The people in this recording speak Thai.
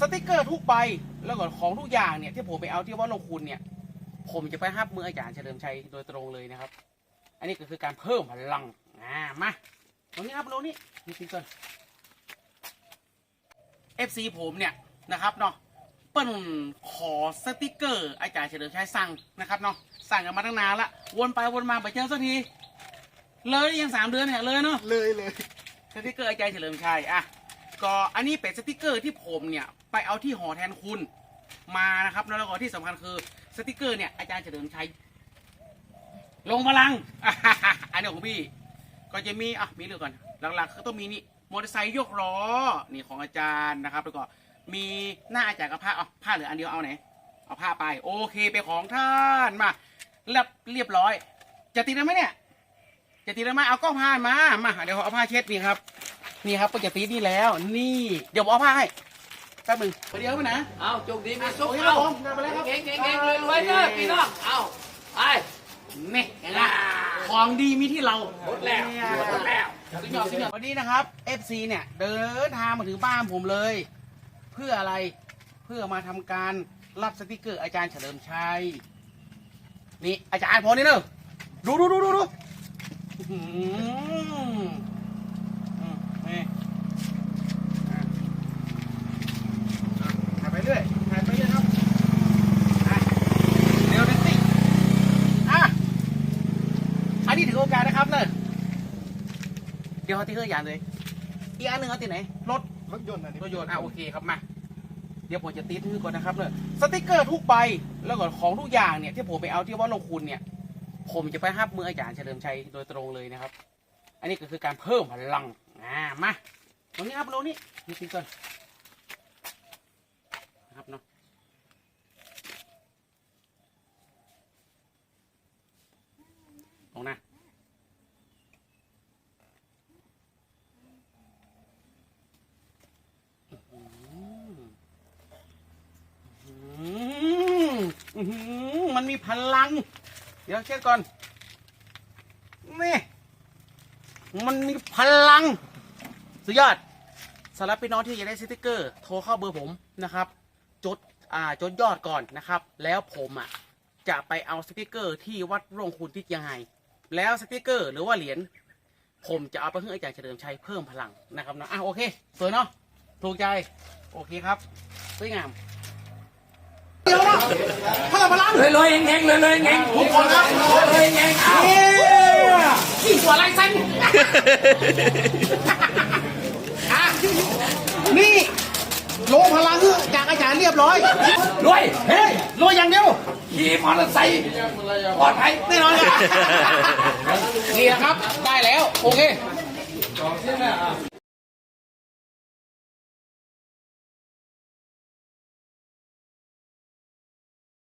สติกเกอร์ทุกใบแล้วก็ของทุกอย่างเนี่ยที่ผมไปเอาที่วัดลงคุณเนี่ย ผมจะไปฮับมืออาจารย์เฉลิมชัยโดยตรงเลยนะครับ อันนี้ก็คือการเพิ่มพลังอ่ามาตรงนี้ครับตรงนี้นี่กินก่อน FC ผมเนี่ยนะครับเนาะเปิ้ลขอสติกเกอร์อาจารย์เฉลิมชัยสั่งนะครับเนาะสั่งกันมาตั้งนานละวนไปวนมาไปเจอสักทีเลยยังสามเดือนเนี่ยเลยเนาะเลยเลยสติกเกอร์อาจารย์เฉลิมชัยอะ ก็อันนี้เป็นสติกเกอร์ที่ผมเนี่ยไปเอาที่หอแทนคุณมานะครับแล้วก็ที่สำคัญคือสติกเกอร์เนี่ยอาจารย์เฉลิมชัยลงพลัง อันนี้ของพี่ ก็จะมีอะมีเรื่องก่อนหลักๆก็ต้องมีนี่มอเตอร์ไซค์ยกล้อนี่ของอาจารย์นะครับ แล้วก็มีหน้าอาจารย์กับผ้าเอาผ้าเหลืออันเดียวเอาไหนเอาผ้าไป โอเคไปของท่านมาเรียบเรียบร้อย จะติดได้ไหมเนี่ย จะติดได้ไหมเอากล้องผ้ามามาเดี๋ยวเอาผ้าเช็ดนี่ครับ นี่ครับก็จะติดนี่แล้ว นี่ เดี๋ยวผมเอาผ้าให้แป๊บหนึงเดี๋ยวมานะ เอาจุกดีมีสุโอขเคครัเอาบผมเดินไปเลยครับเก่งเก่งเก่งรวยรวยเด้อพี่น้องเอาไปนี่เห็นไหมของดีมีที่เราหมดแล้วหมดแล้วสุดยอดสุดยอดวันนี้นะครับ FC เนี่ยเดินทางมาถึงบ้านผมเลย เพื่ออะไรเพื่อมาทำการรับสติกเกอร์อาจารย์เฉลิมชัยนี่อาจารย์พอนี่เนอะดูดูดูดูดูอื้อหืออืมนี่อะอะถ่ายไปเรื่อยถ่ายไปเรื่อยครับอะเดี๋ยวดิสิอะอันนี้ถือโอกาสนะครับเนอะ เดี๋ยวเขาที่เครื่องยานเลยอีกอันหนึ่งเอาที่ไหนรถรถยนต์อันนี้รถยนต์อะโอเคครับมาเดี๋ยวผมจะติดให้ก่อนนะครับเลยสติกเกอร์ทุกใบแล้วก็ของทุกอย่างเนี่ยที่ผมไปเอาที่วัดลงคุณเนี่ย ผมจะไปฮับมืออาจารย์เฉลิมชัยโดยตรงเลยนะครับ อันนี้ก็คือการเพิ่มพลังอ่ามาตรงนี้ครับตรงนี้นี่ติดก่อนนะครับเนาะตรงนะ อื มันมีพลัง เดี๋ยวเช็ดก่อนนี่มันมีพลัง สุดยอดสำหรับพี่น้องที่อยากได้สติกเกอร์ โทรเข้าเบอร์ผมนะครับ จดอ่าจดยอดก่อนนะครับ แล้วผมอะจะไปเอาสติกเกอร์ที่วัดร่วงคุณที่เชียงไฮ้แล้วสติกเกอร์หรือว่าเหรียญผมจะเอาไปให้อาจารย์เฉลิมชัยเพิ่มพลังนะครับเนาะอะโอเค สวยเนาะถูกใจ โอเคครับ สวยงาม เพิ่มพลังรวยรวยเก่งรวยรวยเก่งทุกคนครับรวยรวยเก่งเอาเย้ยิ่งกว่าลายเส้นอะนี่ลงพลังจากอาจารย์เรียบร้อยรวยเฮ้ยรวยอย่างเดียวขี่มอเตอร์ไซค์ปลอดภัยแน่นอนค่ะนี่นะครับ ได้แล้ว โอเค